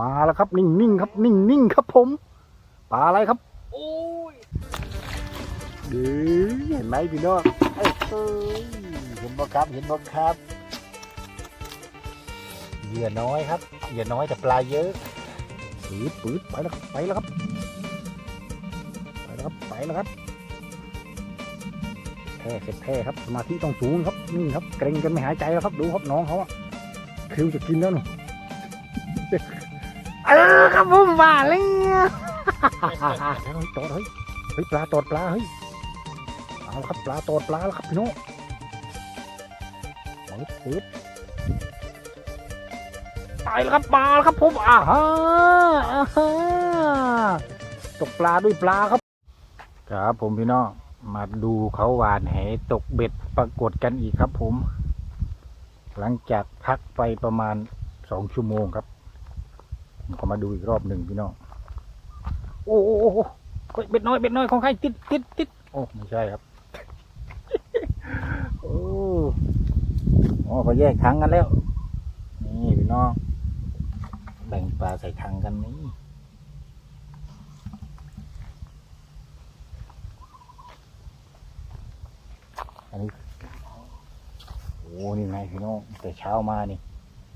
มาแล้วครับ นิ่งๆครับ นิ่งๆครับผมปลาอะไรครับโอ้ยเด้อเห็นไหมพี่น้องเอ้ยเอ้ยเห็นบ่ครับเห็นบ่ครับเหยื่อน้อยครับเหยื่อน้อยแต่ปลาเยอะปืดปืดไปแล้วครับไปแล้วครับไปแล้วครับไปแล้วครับแท้เสร็จแท้ครับสมาธิต้องสูงครับนี่ครับ เกรงกันไม่หายใจแล้วครับดูครับน้องเขาอะคิวจะกินแล้วหนูเออ ครับผมว่าเลยเฮ้ยตอดเฮ้ยเฮ้ยปลาตอดปลาเฮ้ยเอาละครับปลาตอดปลาแล้วครับพี่น้องปึ๊บปึ๊บตายแล้วครับปลาแล้วครับผมอ่าฮะอ่าฮะตกปลาด้วยปลาครับ ครับผมพี่น้องมาดูเขาหวานแหตกเบ็ดปรากฏกันอีกครับผม หลังจากพักไปประมาณสองชั่วโมงครับ ผมก็มาดูอีกรอบหนึ่งพี่น้องโอ้โอ้โอ้โอ้เฮ้ยเบ็ดน้อยเบ็ดน้อยของใครติดติดติดโอ้ไม่ใช่ครับโอ้โอ้เขาแยกถังกันแล้ว นี่พี่น้องแบ่งปลาใส่ถังกันนี่อันนี้โอ้นี่ไงพี่น้องแต่เช้ามานี่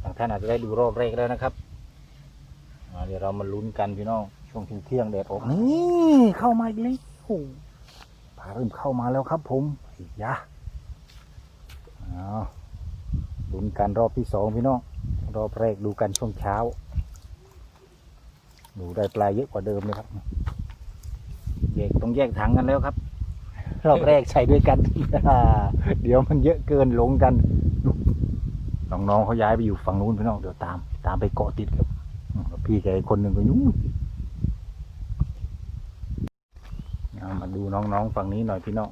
ทางท่านอาจจะได้ดูรอบแรกแล้วนะครับอ่า เดี๋ยวเรามาลุ้นกันพี่น้อง ช่วงเที่ยงๆแดดออกนี่เข้ามาอีกเลยโอ้โหปลาเริ่มเข้ามาแล้วครับ ผมอีกยะเอาลุ้นกันรอบที่สองพี่น้อง รอบแรกดูกันช่วงเช้า ดูได้ปลาเยอะกว่าเดิมเลยครับแยกต้องแยกถังกันแล้วครับ รอบแรกใช้ด้วยกัน เดี๋ยวมันเยอะเกินหลงกันน้องๆเขาย้ายไปอยู่ฝั่งนู้นพี่น้องเดี๋ยวตาม ตามไปเกาะติดครับอืม พี่แกคนหนึ่งก็ยุ่งมาดูน้องๆฝั่งนี้หน่อยพี่น้อง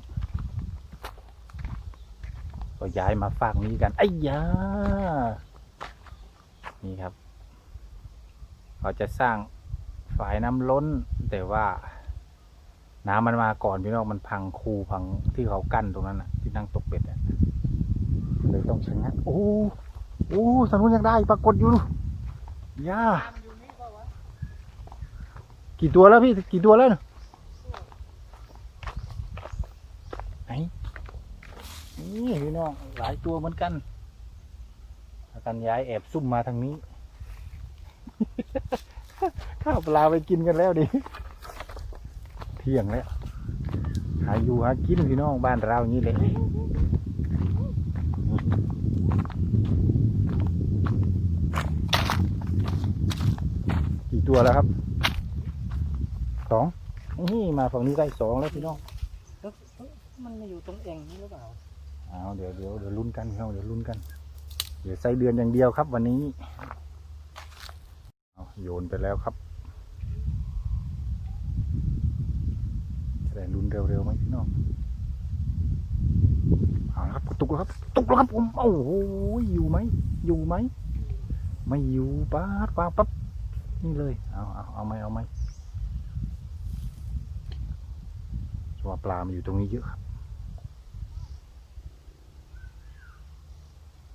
ก็ย้ายมาฝากนี้กันไอ้ยานี่ครับเขาจะสร้างฝายน้ำล้น แต่ว่าน้ำมันมาก่อนพี่น้องมันพังคูพังที่เขากั้นตรงนั้นนะที่นั่งตกเป็ดอะเลยต้องชะงักโอ้โอ้สนุนยังได้ปรากฏอยู่ย่า ตามอยู่นี่เปล่าวะ กี่ตัวแล้วพี่กี่ตัวแล้วเนี่ยไหนนี่พี่น้องหลายตัวเหมือนกันอากันย้ายแอบซุ่มมาทางนี้ ข้าวปลาไปกินกันแล้วดิเที่ยงแล้วหาอยู่หากินพี่น้องบ้านเราอย่างนี้เลยกี่ตัวแล้วครับ สองนี่มาฝั่งนี้ได้สองแล้วพี่น้องแล้วมันมาอยู่ตรงเองนี่หรือเปล่าเอาเดี๋ยวเดี๋ยวเดี๋ยวลุ้นกันพี่น้องเดี๋ยวลุ้นกัน เดี๋ยวใส่เดือนอย่างเดียวครับ วันนี้เอาโยนไปแล้วครับจะได้ลุ้นเร็วๆไหมพี่น้องเอาละครับกระตุกแล้วครับกระตุกแล้วครับผมโอ้โหอยู่ไหมอยู่ไหมไม่อยู่ป้าดวางปั๊บนี่เลยเอาเอาเอาไหมเอาไหม ว่าปลามันอยู่ตรงนี้เยอะครับ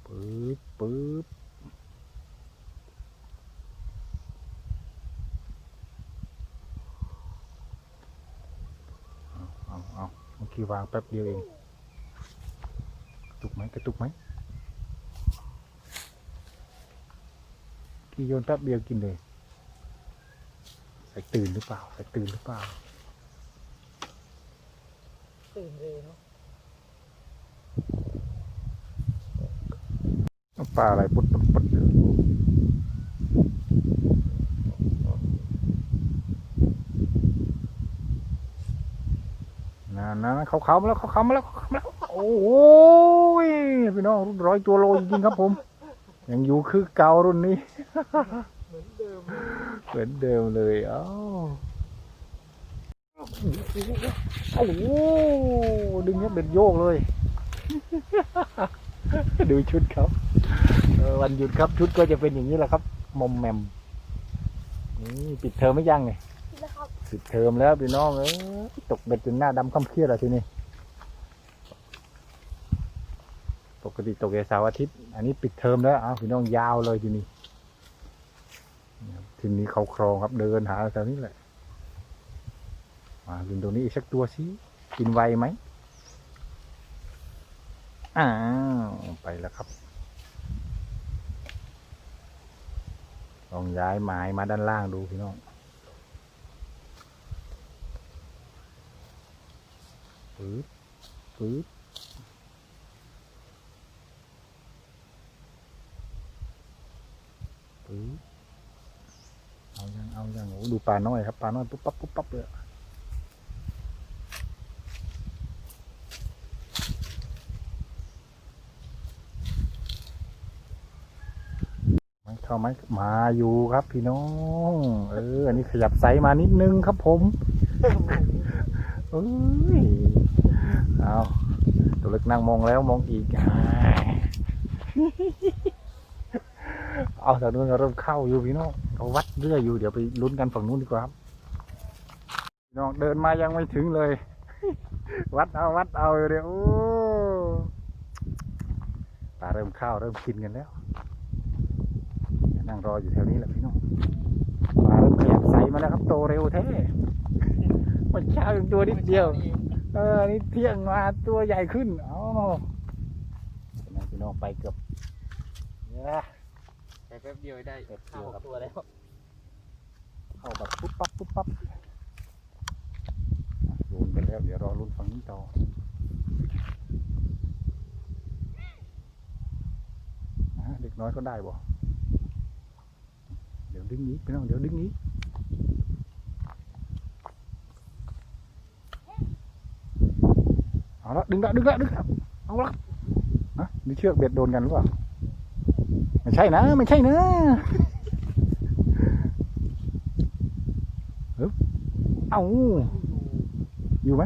ปึ๊บปึ๊บเอาเอาเมื่อกี้วางแป๊บเดียวเองกระตุกไหมกระตุกไหมกี่โยนแป๊บเดียวกินเลยใส่ตื่นหรือเปล่าใส่ตื่นหรือเปล่า ตื่นเลยเนาะปลาอะไรปุดปุดปุดนั่นนั่นเขาเขามาแล้วเขาเขามาแล้วเขาเขามาแล้วโอ้ยพี่น้องรุ่นร้อยตัวโลจริงครับผม ยังอยู่คือเก่ารุ่นนี้ เหมือนเดิมเหมือนเดิมเลยอ้า โอ้โหดึงเนี้ยเบ็ดโยกเลย ดูชุดเขาวันหยุดครับชุดก็จะเป็นอย่างนี้แหละครับ มอมแมมนี่ปิดเทอมไม่ยังไงปิดเทอมแล้วพี่น้องเออตกเบ็ดจนหน้าดำค่ำเครียดอะทีนี้ปกติตกเสาร์อาทิตย์ อันนี้ปิดเทอมแล้วอ้าวพี่น้องยาวเลยทีนี้ทีนี้เขาครองครับเดินหาแถวนี้แหละ มากินตัวนี้อีกสักตัวสิกินไวไหมอ้าวไปแล้วครับลองย้ายไม้มาด้านล่างดูพี่น้องปึ๊บปึ๊บปึ๊บเอายังเอายังโอ้ดูปลาน้อยครับปลาน้อยปุ๊บปั๊บปุ๊บปั๊บเลย เข้าไหมมาอยู่ครับ พี่น้อง เออ อันนี้ขยับไซส์มานิดนึงครับผมเอ้ยเอาตัวเล็กนั่งมองแล้วมองอีก เอาแต่นู้นเริ่มเข้าอยู่พี่น้องเขาวัดเรื่อยอยู่เดี๋ยวไปลุ้นกันฝั่งนู้นดีกว่าครับพี่น้องเดินมายังไม่ถึงเลย วัดเอาวัดเอาเดี๋ยวโอ้ปลาเริ่มเข้าเริ่มกินกันแล้ว นั่งรออยู่แถวนี้แหละพี่น้องปลาเริ่มขยับใสมาแล้วครับโตเร็วแท้เมันเช้ายังตัวนิดเดียว เออนี่เที่ยงมาตัวใหญ่ขึ้นอ๋อเป็นไงพี่น้องไปเกือบเนี่ยไปแป๊บเดียวได้แป๊บเดียวครับตัวแล้วเข้าแบบปุ๊บปั๊บปุ๊บปั๊บอะโยนไปแล้วเดี๋ยวรอรุ่นฝั่งนี้ต่ออะเด็กน้อยก็ได้บ่เดี๋ยวดึงอีกพี่น้องเดี๋ยวดึงอีกเอาละดึงละดึงละดึงละเอาละฮะนี่เชือกเบ็ดโดนกันหรือเปล่าไม่ใช่นะไม่ใช่นะเอาอยู่ไหม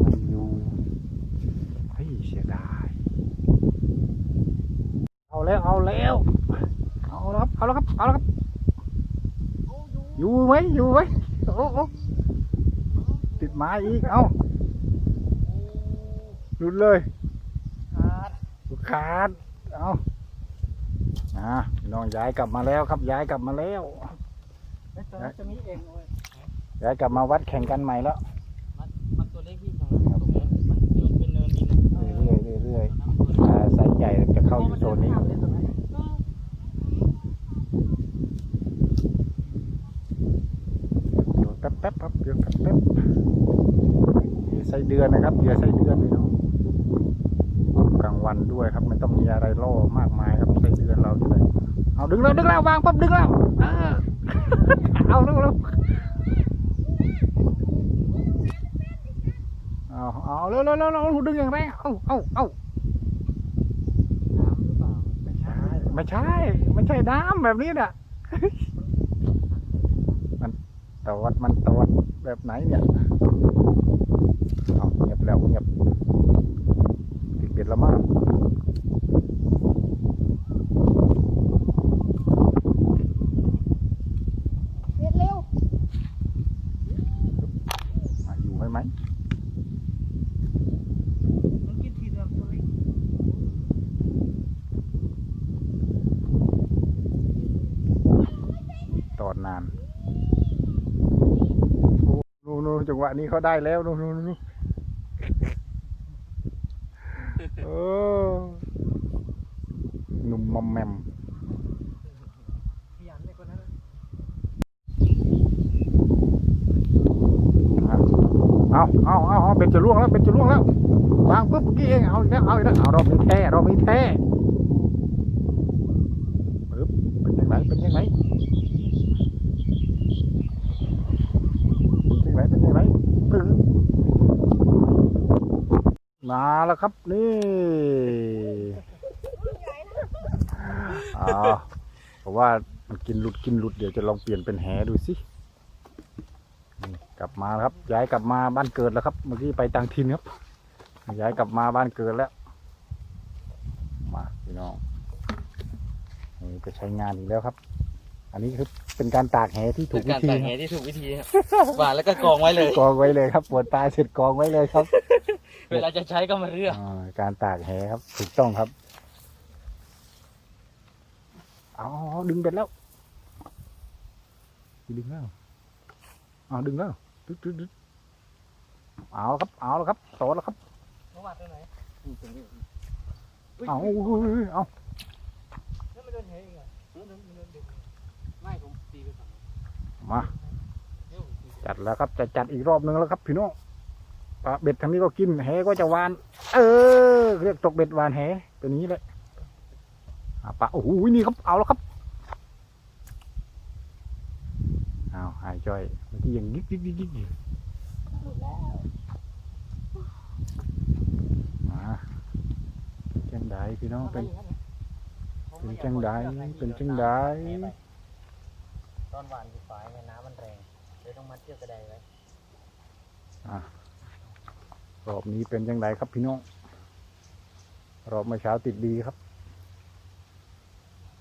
ไม่อยู่เฮ้ยเสียดายเอาแล้วเอาแล้ว เอาแล้วครับเอาแล้วครับ เอาแล้วครับ อยู่ไหมอยู่ไหมโอ้โอ้ติดไม้อีก เอาหลุดเลยขาดขาดเอาอ่าพี่น้องย้ายกลับมาแล้วครับ ย้ายกลับมาแล้วแล้วตอนนั้นจะมีเองเลยย้ายกลับมาวัดแข่งกันใหม่แล้ว มันมันตัวเล็กที่ของเราตรงนี้มันที่มันเป็นเนินดินเรื่อยๆเรื่อยๆน้ำตัวอ่าไซส์ใหญ่จะเข้าอยู่โซนนี้ เลยตรงนั้น เดี๋ยวแป๊บแป๊บครับ เดี๋ยวแป๊บแป๊บเหยื่อไส้เดือนนะครับเหยื่อไส้เดือนพี่น้องกลางวันด้วยครับไม่ต้องมีอะไรล่อมากมายครับไส้เดือนเราอยู่เลยเอาดึงแล้วดึงแล้ววางปั๊บดึงแล้วเอาดึงแล้วเอาเอาเร็วเร็วเร็วดึงอย่างแรงเอาเอาเอาไม่ใช่ ไม่ใช่ไม่ใช่น้ำแบบนี้น่ะ ตวัดมันตวัดแบบไหนเนี่ยเอาเงียบแล้วเงียบติดเบ็ดแล้วมากเร็วเร็วมาอยู่ไหมไหมมันกินทีเดียวตัวเล็กตอดนานโอ้นู่นนู่น จังหวะนี้เขาได้แล้วนู่นนู่นนู่นเออหนุ่มมอมแมมขยันเลยคนนั้นเอาเอาเอาเอาเป็นจะล่วงแล้วเป็นจะล่วงแล้ววางปุ๊บเมื่อกี้เองเอาอีกแล้วเอาอีกแล้วเอาเรามีแท้เรามีแท้ปึ๊บเป็นยังไงเป็นยังไงเป็นยังไงเป็นยังไงปึ๊บ มาแล้วครับนี่อ่าเพราะว่ามันกินหลุดกินหลุดเดี๋ยวจะลองเปลี่ยนเป็นแหดูสินี่กลับมาแล้วครับ ย้ายกลับมาบ้านเกิดแล้วครับ เมื่อกี้ไปต่างถิ่นครับ ย้ายกลับมาบ้านเกิดแล้ว มาพี่น้องนี่จะใช้งานอีกแล้วครับ อันนี้คือเป็นการตากแหที่ถูกวิการธีตักแหที่ถูกวิธีครับหวานแล้วก็กองไว้เลย กองไว้เลยครับปวดตาเสร็จกองไว้เลยครับ เวลาจะใช้ก็มาเลือกอ่าการตากแหครับ ถูกต้องครับเอาดึงเบ็ดแล้วดึงแล้วเอาดึงแล้วดึดดึดดึดเอาแล้วครับเอาแล้วครับโตแล้วครับเมื่อวานตัวไหนเอาอุ้ยอุ้ยอุ้ยเอาแล้วมันโดนเหยอีกอะมันโดนมันโดนดึงไม่ผมตีไปฝั่งนู้นมาเดี๋ยวจัดแล้วครับจะจัดอีกรอบนึงแล้วครับพี่น้อง ปลาเบ็ดทางนี้ก็กินแหก็จะวาน เออ เรียกตกเบ็ดวานแหตัวนี้เลยอะปลาโอ้โหนี่ครับเอาแล้วครับเอาหายจ้อยเมื่อกี้ยังยิกยิกยิกยิกอยู่มาจังไดพี่น้องเป็นเป็นจังไดเป็นจังไดตอนหวานอยู่ฝายเนี่ยน้ำมันแรงเลยต้องมัดเชือกกระไดไว้ รอบนี้เป็นจังไดครับพี่น้องรอบเมื่อเช้าติดดีครับ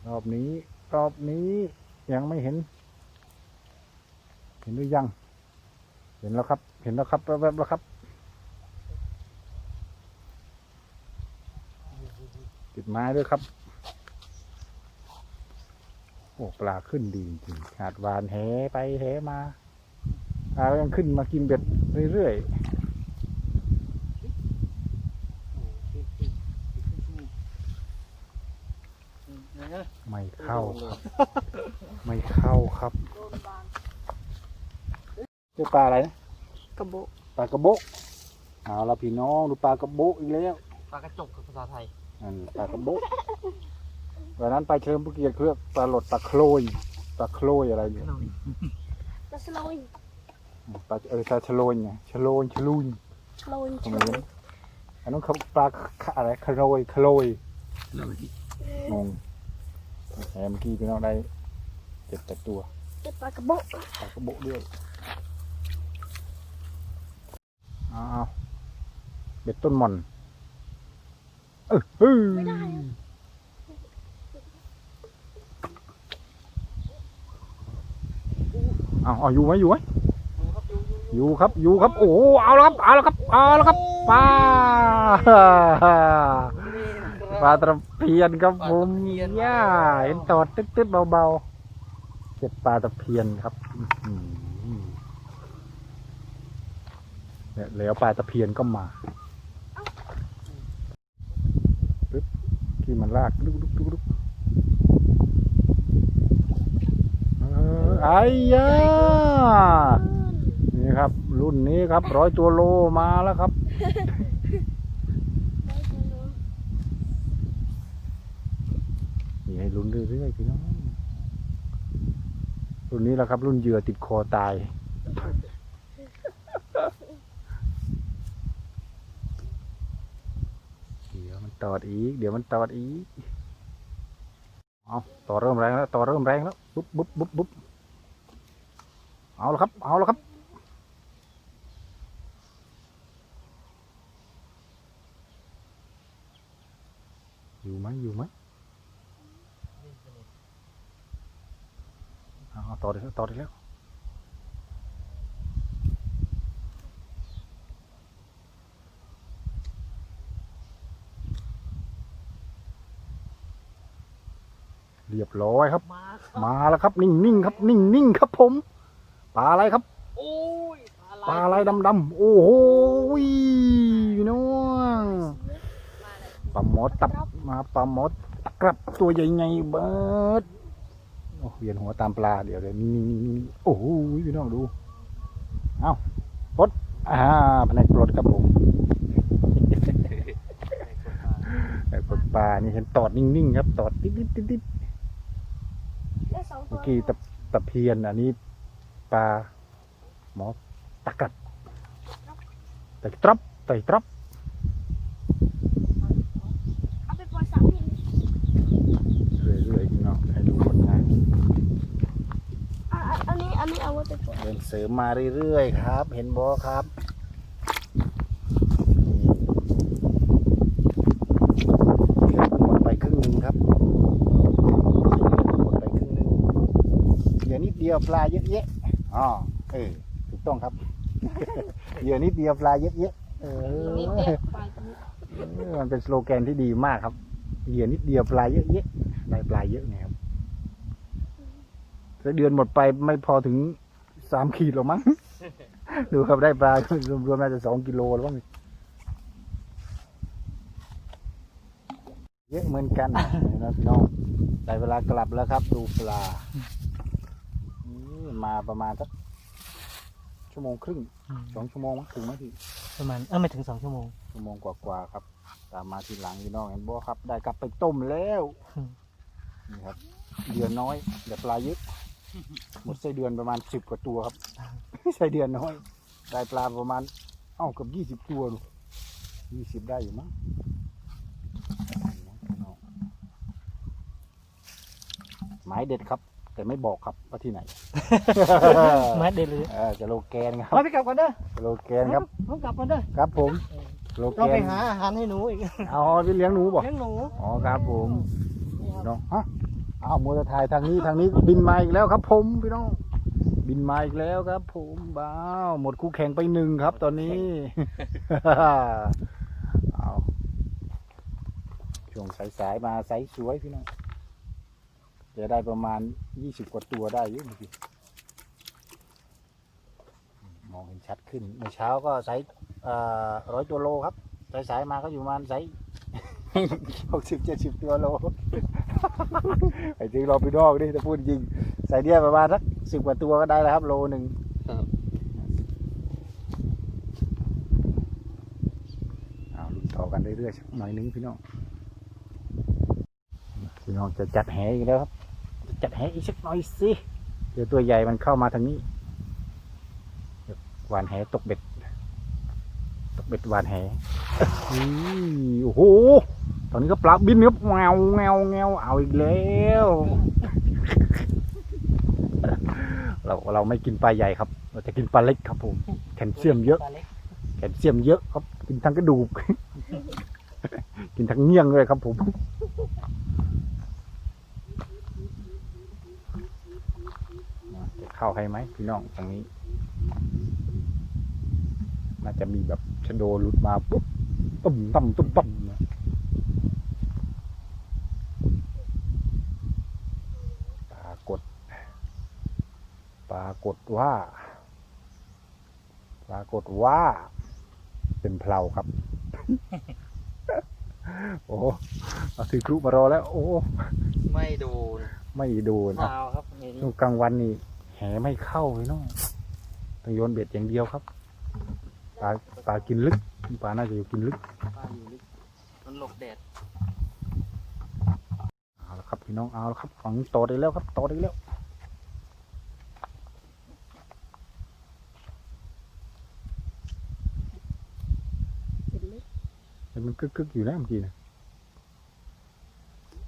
รอบนี้รอบนี้ยังไม่เห็น เห็นหรือยัง เห็นแล้วครับ เห็นแล้วครับแวบๆแล้วครับ ติดไม้ด้วยครับโอ้ปลาขึ้นดีจริงๆหาดวานแหไปแหมาปลาก็ยังขึ้นมากินเบ็ดเรื่อยๆ ไม่เข้าครับ ไม่เข้าครับเจอปลาอะไรนะกระโบะปลากระโบะเอาละพี่น้องดูปลากระโบะอีกแล้วปลากระจกคือภาษาไทยนั่นปลากระโบะวันนั้นไปเชิญผู้เกียรติเครือกปลาหลดปลาโคลยปลาโคลยอะไรเนี่ยกระสโลยปลาเออปลาชะโลยไงชะโลยชะลุยโลนทำไมวะอันนั้นเขาปลาขะอะไรคาโรยคาโรยงง แหมเมื่อกี้พี่น้องได้เจ็ดแปดตัวเก็บปลากระโบะปลากระโบะด้วยเอาเอาเบ็ดต้นหม่อนเออเฮ้ยไม่ได้อะเอาเอาอยู่ไหมอยู่ไหมดูครับดูดูอยู่ครับอยู่ครับโอ้โหเอาแล้วครับเอาแล้วครับเอาแล้วครับปลา ปลาตะเพียนครับผมย่าเห็นตอดตึ๊ดตึ๊ดเบาๆเจ็บปลาตะเพียนครับอื้อหือเนี่ยแล้วปลาตะเพียนก็มาปึ๊บที่มันลากดุกดุกดุกดุกเออไอ้ยานี่ครับ รุ่นนี้ครับร้อยตัวโลมาแล้วครับ ให้ลุ้นเรื่อยๆพี่น้องรุ่นนี้แหละครับ รุ่นเหยื่อติดคอตาย เดี๋ยวมันตอดอีก เดี๋ยวมันตอดอีก เอาต่อเริ่มแรงแล้ว ต่อเริ่มแรงแล้ว บุ๊บบุ๊บบุ๊บบุ๊บเอาละครับ เอาละครับ อยู่ไหมอยู่ไหม เอาเอาต่อเลยต่อเลยแล้วเรียบร้อยครับ มาครับมาแล้วครับ นิ่งๆครับ นิ่งๆครับ ผมปลาอะไรครับโอ้ยปลาอะไรดำๆโอ้โหพี่น้องปลาหมอตับมาปลาหมอตะกรับตัวใหญ่ไงเบิร์ดโอ้ เวียนหัวตามปลาเดี๋ยวเดี๋ยวนี่นี่นี่นี่โอ้โหพี่น้องดู เอาปลดอ่าแผนกปลดครับผมแผนกปลดปลานี่เห็นตอดนิ่งๆครับตอดติดๆติดๆได้สองตัเมื่วอกี้ตะตะเพียนอันนี้ปลาหมอตะกัดไต่ตรับไต่ตรับ เอาไปปล่อยสามพิน เรื่อยๆพี่น้องให้ดูผลงาน อะอะอันนี้อันนี้ เอาไว้ไปปล่อยเดินเสริมมาเรื่อยๆครับ เห็นบอครับนี่เหลือหมดไปครึ่งหนึ่งครับหมดไปครึ่งหนึ่งเหลือนิดเดียวปลาเยอะแยะอ๋อเออถูกต้องครับเหลือนิดเดียวปลาเยอะแยะเออนี่เด็กปลาตัวนี้เออมันเป็นสโลแกนที่ดีมากครับเหยื่อนิดเดียวปลาเยอะแยะได้ปลาเยอะไงครับสแต่ เดือนหมดไปไม่พอถึงสามขีดหรอกมั้ง ดูครับได้ปลารวมๆน่าจะสองกิโลแล้วมั้งเยอะเหมือนกันนะพี่น้องได้เวลากลับแล้วครับ ดูปลานี่มาประมาณสักชั่วโมงครึ่งสองชั่วโมงมั้งถึงไหมพี่ประมาณเออไม่ถึงสองชั่วโมงชั่วโมงกว่าๆครับ ตามมาทีหลังพี่น้องเห็นบ่ครับ ได้กลับไปต้มแล้วอืมนี่ครับเดือนน้อยเดี๋ยวปลาเยอะ หมดไส้เดือนประมาณสิบกว่าตัวครับ ไส้เดือนน้อย ได้ปลาประมาณ เอ้าเกือบยี่สิบ20ตัวลูกยี่สิบได้อยู่มั้งหมายเด็ดครับ แต่ไม่บอกครับว่าที่ไหนมาเด็ดเลยเออสโลแกนครับเอาไปกลับก่อนเด้อสโลแกนครับ ผมกลับก่อนเด้อครับผมสโลแกเราไปนหาอาหารให้หนูอีกเอาไปเลี้ยงหนูบอกเลี้ยงหนู อ๋อครับผมพี่น้องฮะ อ้าวมัวแต่ถ่ายทางนี้ทางนี้บินมาอีกแล้วครับ ผมพี่น้อง บินมาอีกแล้วครับ ผมบ้าวหมดคู่แข่งไปหนึ่งครับ ตอนนี้เอาช่วงสายๆมาไซส์สวยพี่น้องจะได้ประมาณยี่สิบกว่าตัวได้อยุ่เมื่อกี้มองเห็นชัดขึ้นเมื่อเช้าก็ไซส์ร้อยตัวโลครับสายๆมาก็อยู่ประมาณไซส์หกสิบเจ็ดสิบตัวโล ไอ้จริงเราไปนอกนี่ถ้าพูดจริงสายเดียวประมาณสักสิบกว่าตัวก็ได้แล้วครับ โลหนึ่งเอาลุ้นต่อกันเรื่อยๆสักหน่อยนึงพี่น้องพี่น้องจะจัดแหอีกแล้วครับจะจัดแหอีกสักหน่อยสิเดี๋ยวตัวใหญ่มันเข้ามาทางนี้เดี๋ยวหวานแหตกเบ็ด ตกเบ็ดหวานแหอุ้ยโอ้โห ตอนนี้ก็ปลาบินครับแงวแงวแงวเอาอีกแล้ว เราเราไม่กินปลาใหญ่ครับ เราจะกินปลาเล็กครับผมแคลเซียมเยอะ แคลเซียมเยอะครับ กินทั้งกระดูก กินทั้งเงี้ยงเลยครับผมจะเข้าให้ไหมพี่น้องตรงนี้ น่าจะมีแบบชะโดหลุดมาปุ๊บตุ้มตั้มตุ้มตั้มนะปรากฏ ปรากฏว่า ปรากฏว่า เป็นเพลาครับ โอ้เอาถือครุมารอแล้ว โอ้ ไม่โดนไม่โดนเปล่าครับนี่ช่วงกลางวันนี่แหไม่เข้าเลยเนาะต้องโยนเบ็ดอย่างเดียวครับปลาปลากินลึกปลาน่าจะอยู่กินลึกปลาอยู่ลึกมันหลบแดดเอาละครับพี่น้องเอาละครับฝังต่อได้แล้วครับต่อได้แล้ว เห็นมันกึกๆอยู่นะเมื่อกี้นะ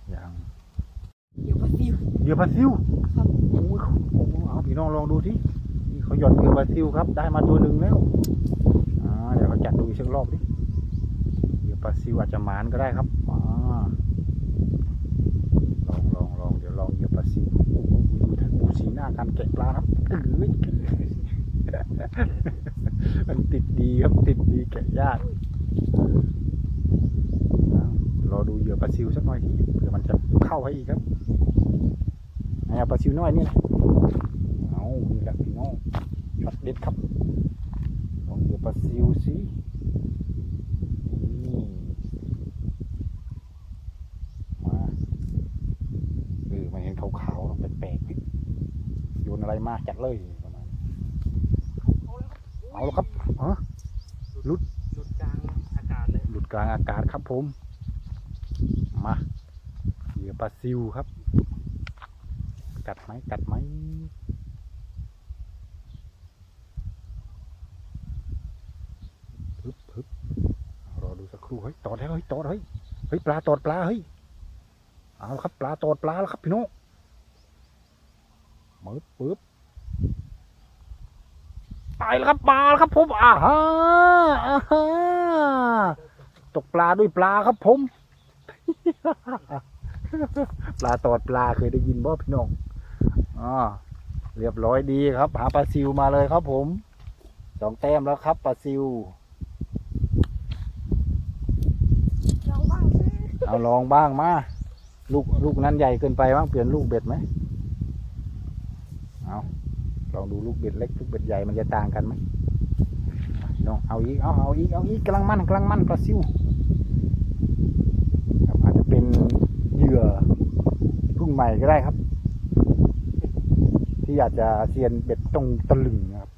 อย่างเดี๋ยวปลาซิวเหยื่อปลาซิวครับโอ้ยโอ้โหเอาพี่น้องลองดูสินี่เขาหย่อนเหยื่อปลาซิวครับ ได้มาตัวหนึ่งแล้วอ่าเดี๋ยวเขาจัดดูอีกสักรอบดิเหยื่อปลาซิวอาจจะหมานก็ได้ครับอ่าลองลองลองเดี๋ยวลองเหยื่อปลาซิวโอ้โหดูท่านดูสีหน้าการแกะปลาครับเอ้ยมันติดดีครับติดดีแกะยากเอา รอดูเหยื่อปลาซิวสักหน่อยทีเผื่อมันจะเข้าให้อีกครับไหนเอาปลาซิวน้อยนี่นะเอานี่แหละพี่น้องช็อตเด็ดครับลองเหยื่อปลาซิวสินี่มาเออมันเห็นขาวๆแปลกๆโยนอะไรมาจัดเลยประมาณนี้เอาแล้วครับฮะหลุดกลางอากาศเลยหลุดกลางอากาศครับผม มาเหยื่อปลาซิวครับ กัดไหมกัดไหมฮึบฮึบรอดูสักครู่เฮ้ยตอดแล้วเฮ้ยตอดเฮ้ยเฮ้ยปลาตอดปลาเฮ้ยเอาละครับปลาตอดปลาแล้วครับพี่น้องมืดปึ๊บไปแล้วครับปลาล้วครับผมอ่าฮะอ่าฮะตกปลาด้วยปลาครับผม ปลาตอดปลาเคยได้ยินบ่พี่น้องอ๋อเรียบร้อยดีครับ หาปลาซิวมาเลยครับผมสองแต้มแล้วครับปลาซิวลองบ้างสิเอาลองบ้างมาลูกลูกนั้นใหญ่เกินไปบ้างเปลี่ยนลูกเบ็ดไหมองดูลูกเบ็ดเล็กลูกเบ็ดใหญ่มันจะต่างกันไหมน้องเอาอีกเอาเอาอีกเอาอีกกำลังมันกำลังมันปลาซิวครับอาจจะเป็นเหยื่อรุ่น ใหม่ก็ได้ครับ ที่อยากจะเซียนเบ็ดตรงตะลึงนะครับ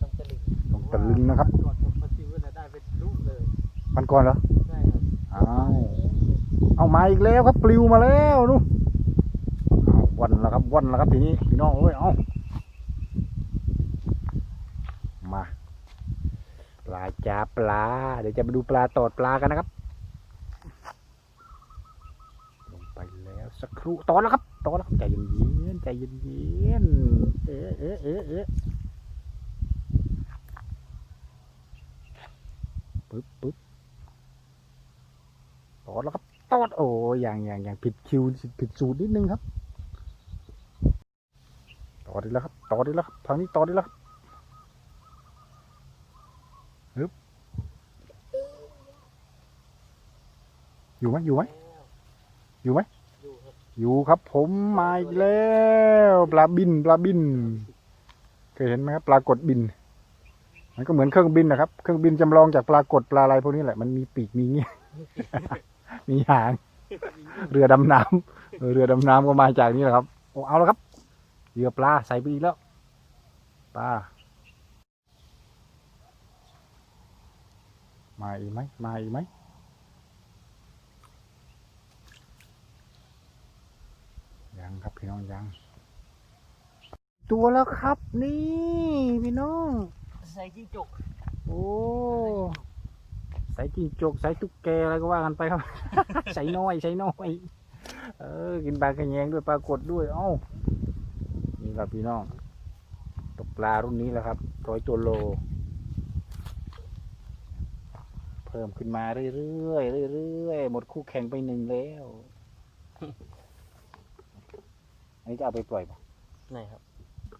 ต้องตะลึงตรงตะลึงนะครับก่อนผมปฏิวัติได้เป็นลูกเลยมันก่อนเหรอใช่ครับอ้าวเอามาอีกแล้วครับปลิวมาแล้วนู่นเอาวันแล้วครับวันแล้วครับทีนี้พี่น้องเอ้ยเอามา ปลาจ้าปลา เดี๋ยวจะไปดูปลาตอดปลากันนะครับ ลงไปแล้ว สักครู่ตอดแล้วครับตอดแล้วใจเย็นๆใจเย็นๆเอ๊ะเอ๊ะเอ๊ะเอ๊ะปึ๊บปึ๊บตอดแล้วครับตอดโอ้ยอย่างอย่างอย่างผิดคิวผิดสูตรนิดนึงครับตอดอีกแล้วครับตอดอีกแล้วครับทางนี้ตอดอีกแล้วครับฮึบอยู่ไหมอยู่ไหมอยู่ไหม อยู่ครับผมมาอีกแล้วปลาบินปลาบิน เคยเห็นไหมครับปลากดบิน มันก็เหมือนเครื่องบินนะครับ เครื่องบินจำลองจากปลากดปลาอะไรพวกนี้แหละมันมีปีกมีเงี้ยมีหางเรือดำน้ำเออเรือดำน้ำก็มาจากนี่แหละครับโอ้เอาแล้วครับเหยื่อปลาใส่ไปอีกแล้วปลามาอีกไหมมาอีกไหมยังครับ พี่น้องยัง ตัวแล้วครับนี่พี่น้อง ใส่จิ้งจกโอ้ใส่จิ้งจกใส่ตุ๊กแกอะไรก็ว่ากันไปครับ ใส่น้อยใส่น้อย เออ กินปลากระแยงด้วยปลากดด้วย เอ้านี่ครับพี่น้องตกปลารุ่นนี้แหละครับร้อยตัวโล เพิ่มขึ้นมาเรื่อยๆเรื่อยๆหมดคู่แข่งไปหนึ่งแล้ว อันนี้จะเอาไปปล่อยปะไหนครับ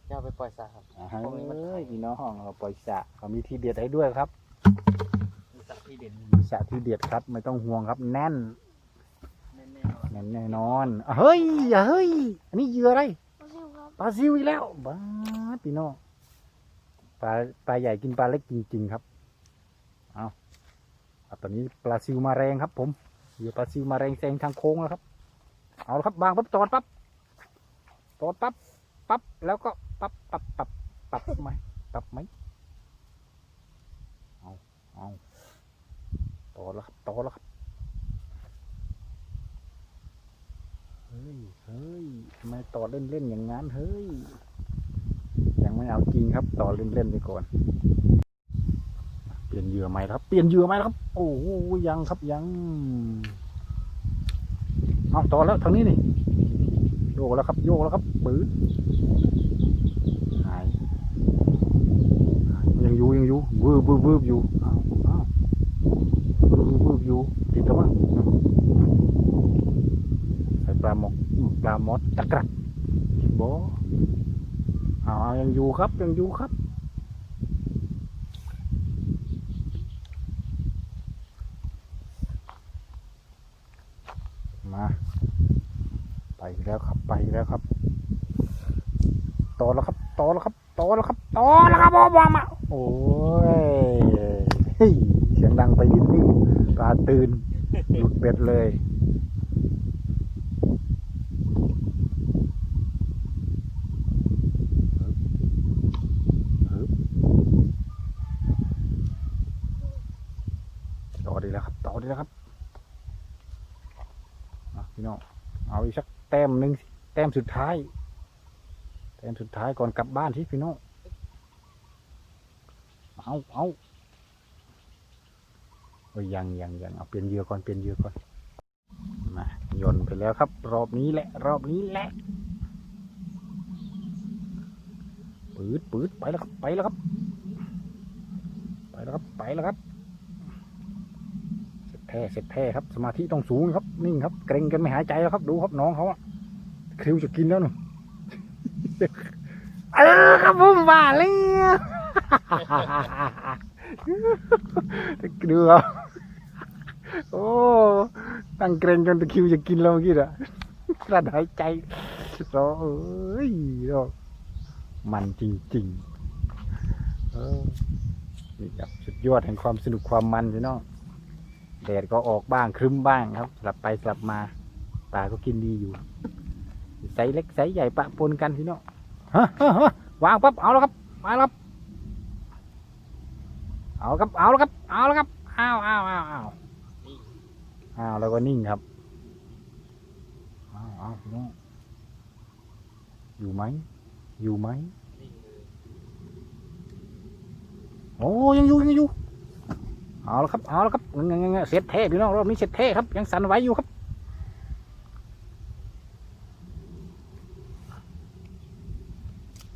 จะเอาไปปล่อยสาครับ อ่าเพราะมันเอ้ยพี่น้องเราปล่อยสระเขามีทีเด็ดให้ด้วยครับ มีสาที่เด่นมีสระที่เด็ดครับ ไม่ต้องห่วงครับ แน่น แน่ๆนอนแน่นแน่นอนอะเฮ้ยอย่าเฮ้ย อันนี้เหยื่ออะไรมาซิวครับปลาซิวอีกแล้วบ้าดพี่น้องปลาปลาใหญ่กินปลาเล็กจริงๆครับ เอาเอาตอนนี้ปลาซิวมาแรงครับ ผมเหยื่อปลาซิวมาแรงแซงทางโค้งแล้วครับ เอาละครับวางปั๊บตอดปั๊บ ตอดปั๊บปั๊บแล้วก็ปั๊บปั๊บปั๊บปั๊บไหมปั๊บไหมเอาเอาตอแล้วครับตอแล้วครับเฮ้ยเฮ้ยทำไมต่อเล่นๆอย่างงั้นเฮ้ยยังไม่เอาจริงครับ ต่อเล่นๆไปก่อนเปลี่ยนเหยื่อใหม่ครับ เปลี่ยนเหยื่อใหม่ครับ โอ้ยังครับยังเอาต่อแล้วทางนี้นี่ โยกแล้วครับ โยกแล้วครับปื้ดหายยังอยู่ยังอยู่วืบวืบวืบอยู่เอาเอาวืบวืบวืบอยู่ติดแล้วมั้งใส่ปลาหมกปลาหมดตะกรักบเอาเอายังอยู่ครับยังอยู่ครับ มา ไป แล้วครับไปแล้วครับต่อแล้วครับต่อแล้วครับต่อแล้วครับต่อแล้วครับโอ้บมาโอ้ยเฮ้ยเสียงดังไปนิดนี่ปลาตื่นหลุดเบ็ดเลย ต่อดีแล้วครับ ต่อดีแล้วครับอะพี่น้อง เอาอีกสักแต้มหนึ่งสิแต้ มสุดท้าย แต้มสุดท้ายก่อนกลับบ้านที่พี่น้องเอาเอาโอ้ยยังยังยังเอาเปลี่ยนเยือก่อนเปลี่ยนเยือก่อนมาโยนไปแล้วครับ รอบนี้แหละ รอบนี้แหละปืดปืดไปแล้วครับไปแล้วครับ ไปแล้วครับไปแล้วครับเสร็จแท้เสร็จแท้ครับ สมาธิต้องสูงครับนิ่งครับ เกรงกันไม่หายใจแล้วครับ ดูครับน้องเขาอะ คิวจะกินแล้วหนูเออครับผมว่าแล้วดูครับโอ้ตั้งเกรงจนตะคริวจะกินแล้วเมื่อกี้อะกลั้นหายใจโอ้เอ้ยดอกมันจริงๆเออนี่ครับสุดยอดแห่งความสนุกความมันพี่น้องแดดก็ออกบ้างครึ้มบ้างครับ สลับไปสลับมาปลาก็กินดีอยู่ ไซส์เล็กไซส์ใหญ่ปะปนกันพี่น้องฮะฮะฮะวางปั๊บเอาแล้วครับมาแล้วครับ เอาครับเอาแล้วครับเอาแล้วครับเอาเอาเอาเอาเอาแล้วก็นิ่งครับเอาเอาพี่น้องอยู่ไหมอยู่ไหมนิ่งเลยโอ้ยังอยู่ยังอยู่เอาแล้วครับเอาแล้วครับเงี้ยเงี้ยเสร็จเท่พี่น้องรอบนี้เสร็จเท่ครับยังสั่นไหวอยู่ครับ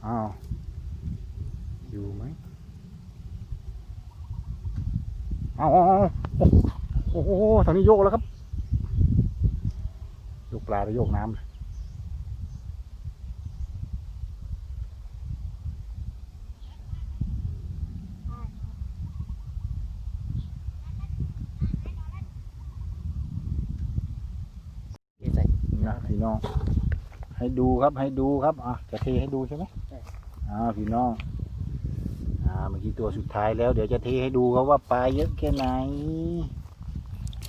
อ้าว อยู่ไหมเอาเอาเอาเอาโอ้โหทางนี้โยกแล้วครับ โยกปลาหรือโยกน้ำใส่นะพี่น้อง ให้ดูครับให้ดูครับ อะ จะเทให้ดูใช่ไหม อ่าพี่น้องอ่าเมื่อกี้ตัวสุดท้ายแล้ว เดี๋ยวจะเทให้ดูครับว่าปลาเยอะแค่ไหน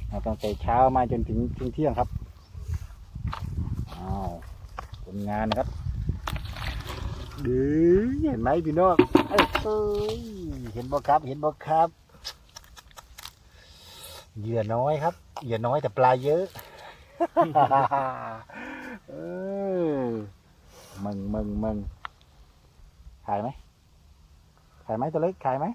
อ่าตั้งแต่เช้ามาจนถึงเที่ยงเที่ยงครับอ้าวผลงานนะครับดื้อเห็นไหมพี่น้องเอ้ยเอ้ยเห็นบ่ครับ เห็นบ่ครับเหยื่อน้อยครับเหยื่อน้อยแต่ปลาเยอะเออมึงมึงมึง ขายไหมขายไหมตัวเล็กขายไหม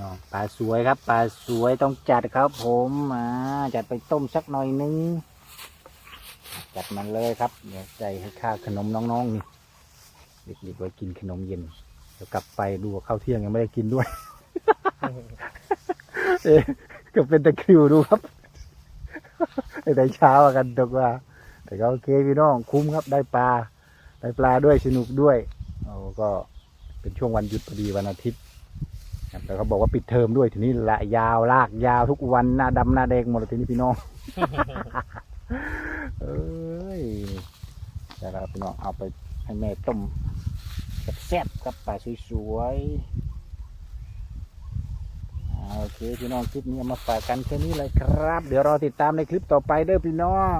น้องปลาสวยครับปลาสวยต้องจัดครับผมอ่าจัดไปต้มสักหน่อยนึงจัดมันเลยครับเดี๋ยวใจให้ค่าขนมน้องๆนี่เด็กๆไว้กินขนมเย็นเดี๋ยวกลับไปดูข้าวเที่ยงยังไม่ได้กินด้วยเอ๊ะก็เป็นตะคริวดูครับแต่เช้ากันตกว่า แต่ก็โอเคพี่น้องคุ้มครับได้ปลาได้ปลาด้วยสนุกด้วยโอ้ก็เป็นช่วงวันหยุดพอดีวันอาทิตย์ครับแล้วเขาบอกว่าปิดเทอมด้วยทีนี้ละยาวลากยาวทุกวันหน้าดำหน้าแดงหมดเลยทีนี้พี่น้อง เอ้ยแต่ละพี่น้องเอาไปให้แม่ต้มแซ่บๆครับปลาสวยๆโอเคพี่น้องคลิปนี้ามาฝากกันแค่นี้เลยครับ เดี๋ยวรอติดตามในคลิปต่อไปเด้อพี่น้อง